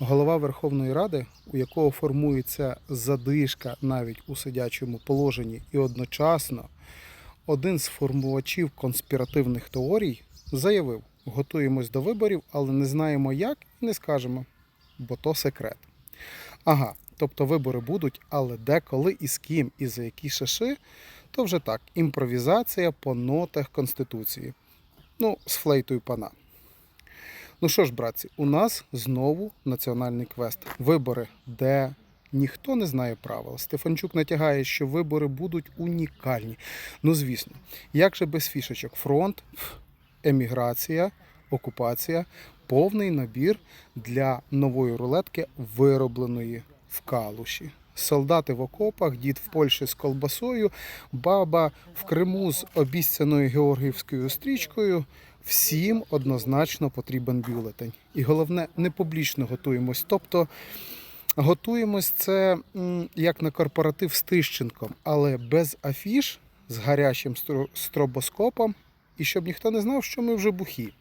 Голова Верховної Ради, у якого формується задишка навіть у сидячому положенні, і одночасно один з формувачів конспіративних теорій заявив: готуємось до виборів, але не знаємо як і не скажемо, бо то секрет. Ага, тобто вибори будуть, але де, коли і з ким, і за які шаши, то вже так, імпровізація по нотах Конституції. Ну, з флейтою пана. Ну що ж, братці, у нас знову національний квест. Вибори, де ніхто не знає правил. Стефанчук натягає, що вибори будуть унікальні. Ну, звісно, як же без фішечок? Фронт, еміграція, окупація, повний набір для нової рулетки, виробленої в калуші. Солдати в окопах, дід в Польщі з колбасою, баба в Криму з обіцяною георгіївською стрічкою. Всім однозначно потрібен бюлетень. І головне, не публічно готуємось. Тобто готуємось це як на корпоратив з Тищенком, але без афіш з гарячим стробоскопом, і щоб ніхто не знав, що ми вже бухі.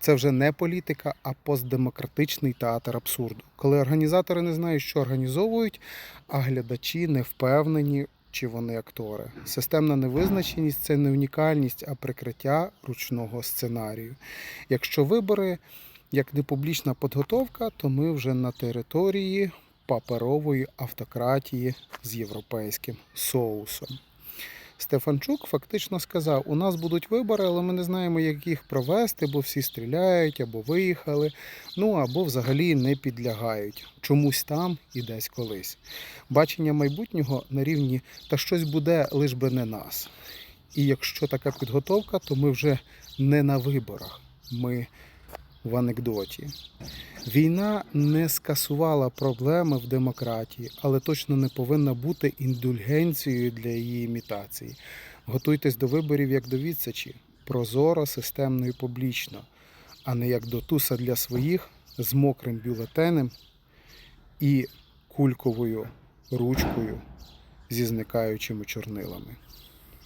Це вже не політика, а постдемократичний театр абсурду. Коли організатори не знають, що організовують, а глядачі не впевнені, чи вони актори. Системна невизначеність це не унікальність, а прикриття ручного сценарію. Якщо вибори як не публічна підготовка, то ми вже на території паперової автократії з європейським соусом. Стефанчук фактично сказав: у нас будуть вибори, але ми не знаємо, як їх провести, бо всі стріляють або виїхали, ну або взагалі не підлягають чомусь там і десь колись. Бачення майбутнього на рівні та щось буде, лиш би не нас. І якщо така підготовка, то ми вже не на виборах, ми в анекдоті. Війна не скасувала проблеми в демократії, але точно не повинна бути індульгенцією для її імітації. Готуйтесь до виборів як до відсечі, прозоро, системно і публічно, а не як до туса для своїх з мокрим бюлетенем і кульковою ручкою зі зникаючими чорнилами.